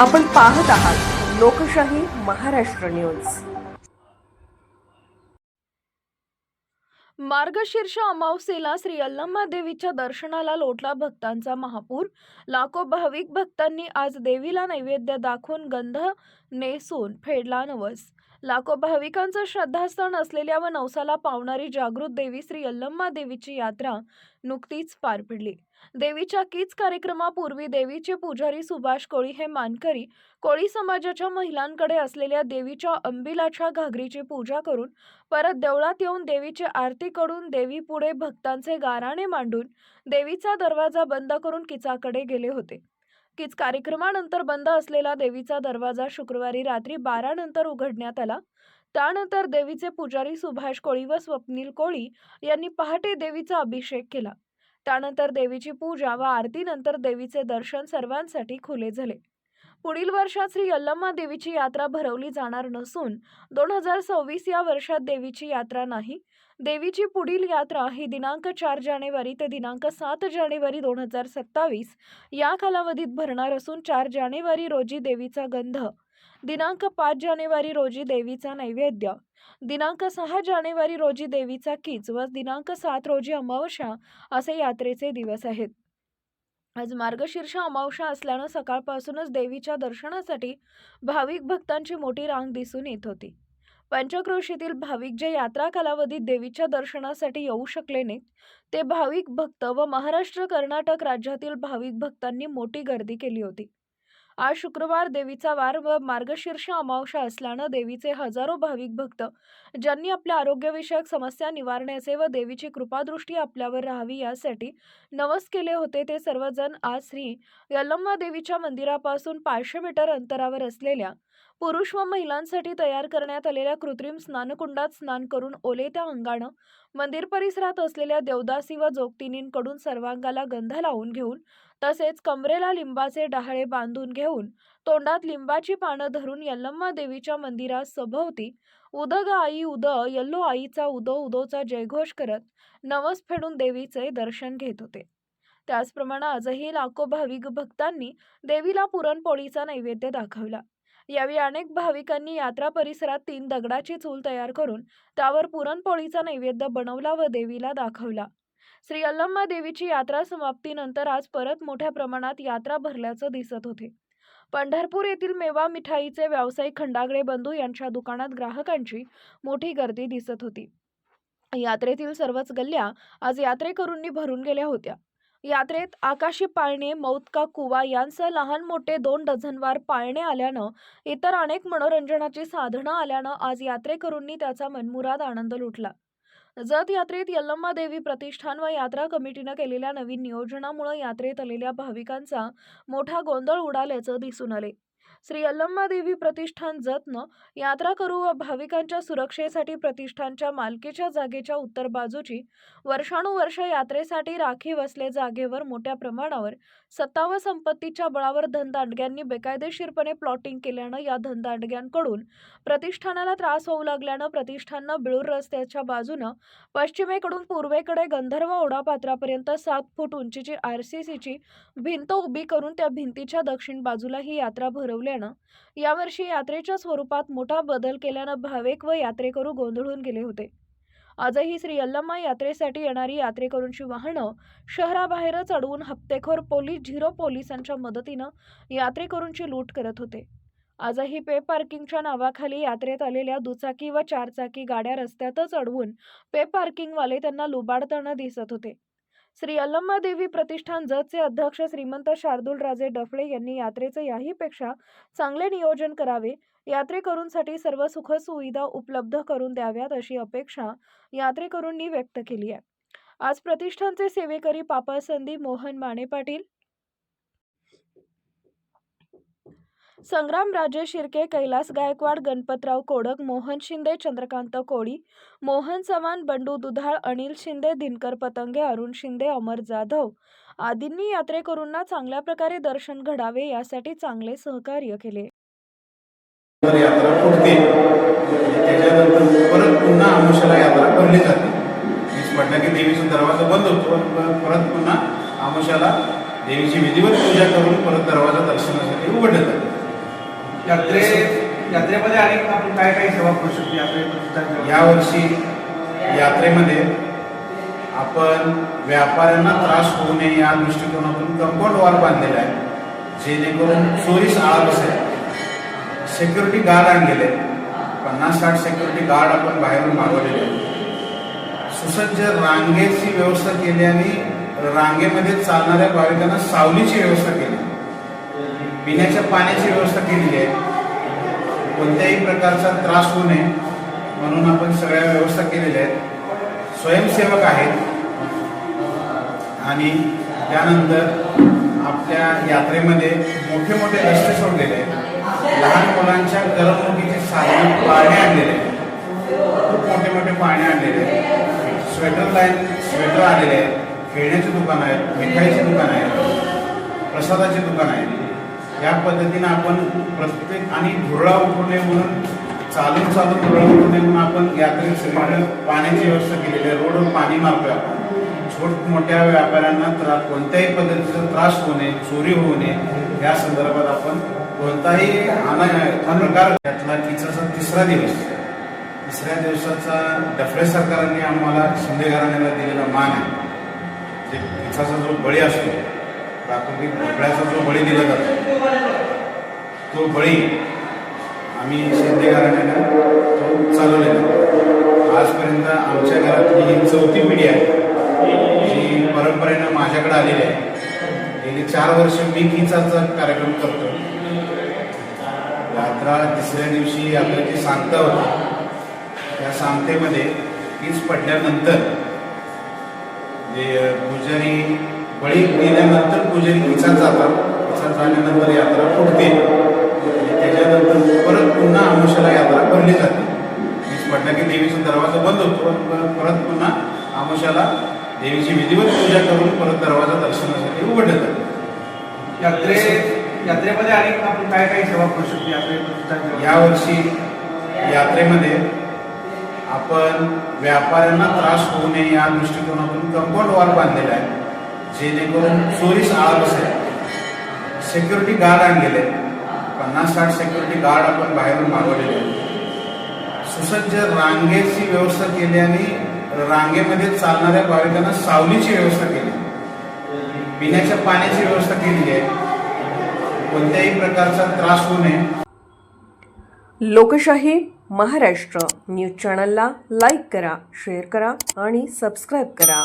आपण पाहत आहात लोकशाही महाराष्ट्र न्यूज. मार्गशीर्ष अमावस्येला श्री अल्लम्मा देवीच्या दर्शनाला लोटला भक्तांचा महापूर. लाखो भाविक भक्तांनी आज देवीला नैवेद्य दाखवून गंध नेसून फेडला नवस लाखो भाविकांचं श्रद्धास्थान असलेल्या व नवसाला पावणारी जागृत देवी श्री अल्लम्मा देवीची यात्रा नुकतीच पार पडली. देवीच्या कीच कार्यक्रमापूर्वी देवीचे पुजारी सुभाष कोळी हे मानकरी कोळी समाजाच्या महिलांकडे असलेल्या देवीच्या अंबिलाच्या घागरीची पूजा करून परत देवळात येऊन देवीची आरती करून देवीपुढे भक्तांचे गाराणे मांडून देवीचा दरवाजा बंद करून किचाकडे गेले होते. कीच कार्यक्रमानंतर बंद असलेला देवीचा दरवाजा शुक्रवारी रात्री बारा नंतर उघडण्यात आला. त्यानंतर देवीचे पुजारी सुभाष कोळी व स्वप्नील कोळी यांनी पहाटे देवीचा अभिषेक केला. त्यानंतर देवीची पूजा व आरतीनंतर देवीचे दर्शन सर्वांसाठी खुले झाले. पुढील वर्षात श्री यल्लम्मा देवीची यात्रा भरवली जाणार नसून दोन हजार सव्वीस या वर्षात देवीची यात्रा नाही. देवीची पुढील यात्रा ही दिनांक चार जानेवारी ते दिनांक सात जानेवारी दोन हजार सत्तावीस या कालावधीत भरणार असून चार जानेवारी रोजी देवीचा गंध दिनांक पाच जानेवारी रोजी देवीचा नैवेद्य दिनांक सहा जानेवारी रोजी देवीचा किच व दिनांक सात रोजी अमावस्या असे यात्रेचे दिवस आहेत. आज मार्गशीर्ष अमावशा असल्यानं सकाळपासूनच देवीच्या दर्शनासाठी भाविक भक्तांची मोठी रांग दिसून येत होती. पंचक्रोशीतील भाविक जे यात्रा कालावधीत देवीच्या दर्शनासाठी येऊ शकले नाहीत ते भाविक भक्त व महाराष्ट्र कर्नाटक राज्यातील भाविक भक्तांनी मोठी गर्दी केली होती. आज शुक्रवार देवीचा वार व मार्गशीर्ष अमावशा असल्यानं देवीचे हजारो भाविक भक्त ज्यांनी आपल्या आरोग्यविषयक समस्या निवारण्याचे व देवीची कृपादृष्टी आपल्यावर राहावी यासाठी नवस केले होते ते सर्वजण आज श्री यल्लम्मा देवीच्या मंदिरापासून पाचशे मीटर अंतरावर असलेल्या पुरुष व महिलांसाठी तयार करण्यात आलेल्या कृत्रिम स्नानकुंडात स्नान करून ओले त्या अंगानं मंदिर परिसरात असलेल्या देवदासी व जोगतिनींकडून सर्वांगाला गंध लावून घेऊन तसेच कमरेला लिंबाचे डहाळे बांधून घेऊन तोंडात लिंबाची पानं धरून यल्लम्मा देवीच्या मंदिरात सभोवती उद ग आई उद यल्लो आईचा उदो उदोचा जयघोष करत नवस फेडून देवीचे दर्शन घेत होते. त्याचप्रमाणे आजही लाखो भाविक भक्तांनी देवीला पुरणपोळीचा नैवेद्य दाखवला. यावेळी अनेक भाविकांनी यात्रा परिसरात तीन दगडाची चूल तयार करून त्यावर पुरणपोळीचा नैवेद्य बनवला व देवीला दाखवला. श्री अल्लम्मा देवीची यात्रा समाप्तीनंतर आज परत मोठ्या प्रमाणात यात्रा भरल्याचं दिसत होते. पंढरपूर येथील मेवा मिठाईचे व्यावसायिक खंडागळे बंधू यांच्या दुकानात ग्राहकांची मोठी गर्दी दिसत होती. यात्रेतील सर्वच गल्ल्या आज यात्रेकरूंनी भरून गेल्या होत्या. यात्रेत आकाशी पाळणे मौतका कुवा यांसह लहान मोठे दोन डझनवार पाळणे आल्यानं इतर अनेक मनोरंजनाची साधनं आल्यानं आज यात्रेकरूंनी त्याचा मनमुराद आनंद लुटला. जत यात्रेत यल्लम्मा देवी प्रतिष्ठान व यात्रा कमिटीनं केलेल्या नवीन नियोजनामुळे यात्रेत आलेल्या भाविकांचा मोठा गोंधळ उडाल्याचं दिसून आले. श्री अल्लम्मादेवी प्रतिष्ठान जतनं यात्रा करू व भाविकांच्या सुरक्षेसाठी प्रतिष्ठानच्या मालकीच्या जागेच्या उत्तर बाजूची वर्षानुवर्ष यात्रेसाठी राखीव असले जागेवर मोठ्या प्रमाणावर सत्ता व संपत्तीच्या बळावर धनदांडग्यांनी बेकायदेशीरपणे प्लॉटिंग केल्यानं या धनदांडग्यांकडून प्रतिष्ठानाला त्रास होऊ लागल्यानं प्रतिष्ठाननं बिळूर रस्त्याच्या बाजूनं पश्चिमेकडून पूर्वेकडे गंधर्व ओढापात्रापर्यंत सात फूट उंचीची आर सी सीची भिंत उभी करून त्या भिंतीच्या दक्षिण बाजूला ही यात्रा भरवली भरवल्यानं यावर्षी यात्रेच्या स्वरूपात मोठा बदल केल्यानं भाविक व यात्रेकरू गोंधळून गेले होते. आजही श्री यल्लम्मा यात्रेसाठी येणारी यात्रेकरूंची वाहनं शहराबाहेरच अडवून हप्तेखोर पोलीस झिरो पोलिसांच्या मदतीनं यात्रेकरूंची लूट करत होते. आजही पे पार्किंगच्या नावाखाली यात्रेत आलेल्या दुचाकी व चारचाकी गाड्या रस्त्यातच अडवून पे पार्किंगवाले त्यांना लुबाडताना दिसत होते. श्री अल्लम्मा देवी प्रतिष्ठान जतचे अध्यक्ष श्रीमंत शार्दूल राजे डफळे यांनी यात्रेचे याहीपेक्षा चांगले नियोजन करावे यात्रेकरूंसाठी सर्व सुखसुविधा उपलब्ध करून द्याव्यात अशी अपेक्षा यात्रेकरूंनी व्यक्त केली आहे. आज प्रतिष्ठानचे सेवेकरी पापासंदी मोहन माने पाटील संग्राम राजे शिर्के कैलास गायकवाड गणपतराव कोडक मोहन शिंदे चंद्रकांत कोळी मोहन चव्हाण बंडू दुधाळ अनिल शिंदे दिनकर पतंगे अरुण शिंदे अमर जाधव आदींनी यात्रेकरूंना चांगल्या प्रकारे दर्शन घडावे यासाठी चांगले सहकार्य केले. यात्रा फुटते त्याच्यानंतर परत पुन्हा आमुष्याला यात्रा भरली जाते. वीज पडला की देवीचा दरवाजा बंद होतो परत पुन्हा आमुष्याला देवीची विधिवत पूजा करून परत दरवाजा दर्शनासाठी उघडत यात्रे यात्रेमध्ये आणि आपण काय काय सेवा करू शकतो यात्रेत यावर्षी यात्रेमध्ये आपण व्यापाऱ्यांना त्रास होऊ नये या दृष्टिकोनातून कंपाऊंड वॉल बांधलेला आहे जेणेकरून चोरीस आळा बसेल सिक्युरिटी गार्ड आणलेले. पन्नास साठ सिक्युरिटी गार्ड आपण बाहेरून मागवलेले. सुसज्ज रांगेची व्यवस्था केली आणि रांगेमध्ये चालणाऱ्या भाविकांना सावलीची व्यवस्था केली पिण्याच्या पाण्याची व्यवस्था केलेली आहे. कोणत्याही प्रकारचा त्रास होऊ नये म्हणून आपण सगळ्या व्यवस्था केलेल्या आहेत. स्वयंसेवक आहेत. आणि त्यानंतर आपल्या यात्रेमध्ये मोठे मोठे रस्ते सोडलेले आहेत. लहान मुलांच्या करमणुकीचे साधन पाळणे आणलेले आहेत. खूप मोठे मोठे पाळणे आणलेले आहेत. स्वेटर लाईन स्वेटर आलेले आहेत. खेळण्याची दुकान आहेत मिठाईची दुकान आहेत प्रसादाची दुकान आहेत. या पद्धतीनं आपण प्रत्येक आणि धुरळा उठू नये म्हणून चालून चालून धुरळा उठू नये म्हणून आपण यात्रेत सगळीकडे पाण्याची व्यवस्था केलेली आहे. रोडवर पाणी मारतोय आपण. छोट मोठ्या व्यापाऱ्यांना त्रा कोणत्याही पद्धतीचा त्रास होऊ नये चोरी होऊ नये या संदर्भात आपण कोणताही प्रकार घेतला तिचा तिसरा दिवस. तिसऱ्या दिवसाचा डफळे सरकारांनी आम्हाला शिंदे घराण्याला दिलेला मान आहे. जे जो बळी असतो प्राकृतिक भोपळ्याचा जो बळी दिला जातो तो बळी आम्ही शिंदे घराण्याला तो चालवलेला आहे. आजपर्यंत आमच्या घरातली ही चौथी पिढी आहे जी परंपरेनं माझ्याकडे आलेली आहे गेली चार वर्ष मी किचाचा कार्यक्रम करतो यात्रा तिसऱ्या दिवशी यात्रेची सांगता होती त्या सांगतेमध्ये कीच पडल्यानंतर जे पुजारी बळी दिल्यानंतर पुजारी किचात जातात किचात झाल्यानंतर यात्रा फुटते त्याच्यानंतर परत पुन्हा आमुषाला यात्रा भरली जाते. वीज पडला की देवीचा दरवाजा बंद होतो परत परत पुन्हा आमुषाला देवीची विधिवत पूजा करून परत दरवाजा दर्शनासाठी उघडलं जातं. यात्रे यात्रेमध्ये आणि आपण काय काय सेवा करू शकतो? यात्रेत यावर्षी यात्रेमध्ये आपण व्यापाऱ्यांना त्रास होऊ नये या दृष्टिकोनातून कंपाऊंड वॉल बांधलेला आहे. जेणेकरून चोरीस आळा बसेल सिक्युरिटी गार्ड आणलेले पन्नास साठ सिक्युरिटी गार्ड आपण बाहेरून मागवलेले सुसज्ज रांगेची व्यवस्था केली आणि रांगेमध्ये चालणाऱ्या भाविकांना सावलीची व्यवस्था केली पिण्याच्या पाण्याची व्यवस्था केलेली आहे कोणत्याही प्रकारचा त्रास होऊ नये लोकशाही महाराष्ट्र न्यूज चॅनलला लाईक करा शेअर करा आणि सबस्क्राईब करा.